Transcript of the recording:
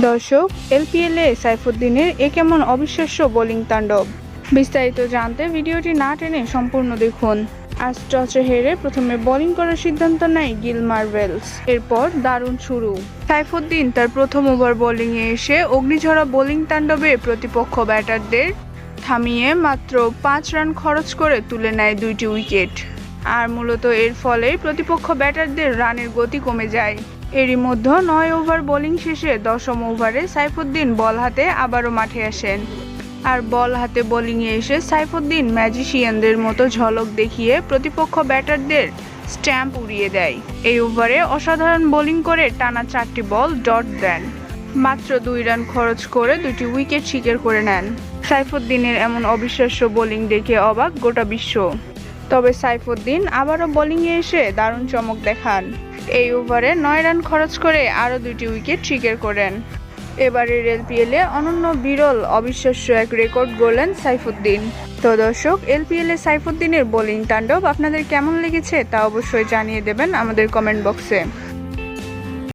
দর্শক, এলপিএলে সাইফুদ্দিনের এ কেমন অবিশ্বাস্য বোলিং তাণ্ডব? বিস্তারিত জানতে ভিডিওটি না টেনে সম্পূর্ণ দেখুন। আজ টসে হেরে প্রথমে বোলিং করার সিদ্ধান্ত নেয় গিল মার্ভেলস এরপর দারুণ শুরু। সাইফুদ্দিন তার প্রথম ওভার বোলিংয়ে এসে অগ্নিঝরা বোলিং তাণ্ডবে প্রতিপক্ষ ব্যাটারদের থামিয়ে মাত্র পাঁচ রান খরচ করে তুলে নেয় দুইটি উইকেট। আর মূলত এর ফলে প্রতিপক্ষ ব্যাটারদের রানের গতি কমে যায়। এরই মধ্যে নয় ওভার বোলিং শেষে দশম ওভারে সাইফুদ্দিন বল হাতে আবারও মাঠে আসেন। আর বল হাতে বোলিংয়ে এসে সাইফুদ্দিন ম্যাজিশিয়ানদের মতো ঝলক দেখিয়ে প্রতিপক্ষ ব্যাটারদের স্ট্যাম্প উড়িয়ে দেয়। এই ওভারে অসাধারণ বোলিং করে টানা চারটি বল ডট দেন। মাত্র দুই রান খরচ করে দুটি উইকেট শিকার করে নেন। সাইফুদ্দিনের এমন অবিশ্বাস্য বোলিং দেখে অবাক গোটা বিশ্ব। তবে সাইফুদ্দিন আবারও বোলিংয়ে এসে দারুণ চমক দেখান। এই ওভারে নয় রান খরচ করে আরও দুটি উইকেট ট্রিকের করেন। এবারের এলপিএলে অনন্য বিরল, অবিশ্বাস্য এক রেকর্ড গড়লেন সাইফুদ্দিন। তো দর্শক, এলপিএলে সাইফুদ্দিনের বোলিং তাণ্ডব আপনাদের কেমন লেগেছে তা অবশ্যই জানিয়ে দেবেন আমাদের কমেন্ট বক্সে।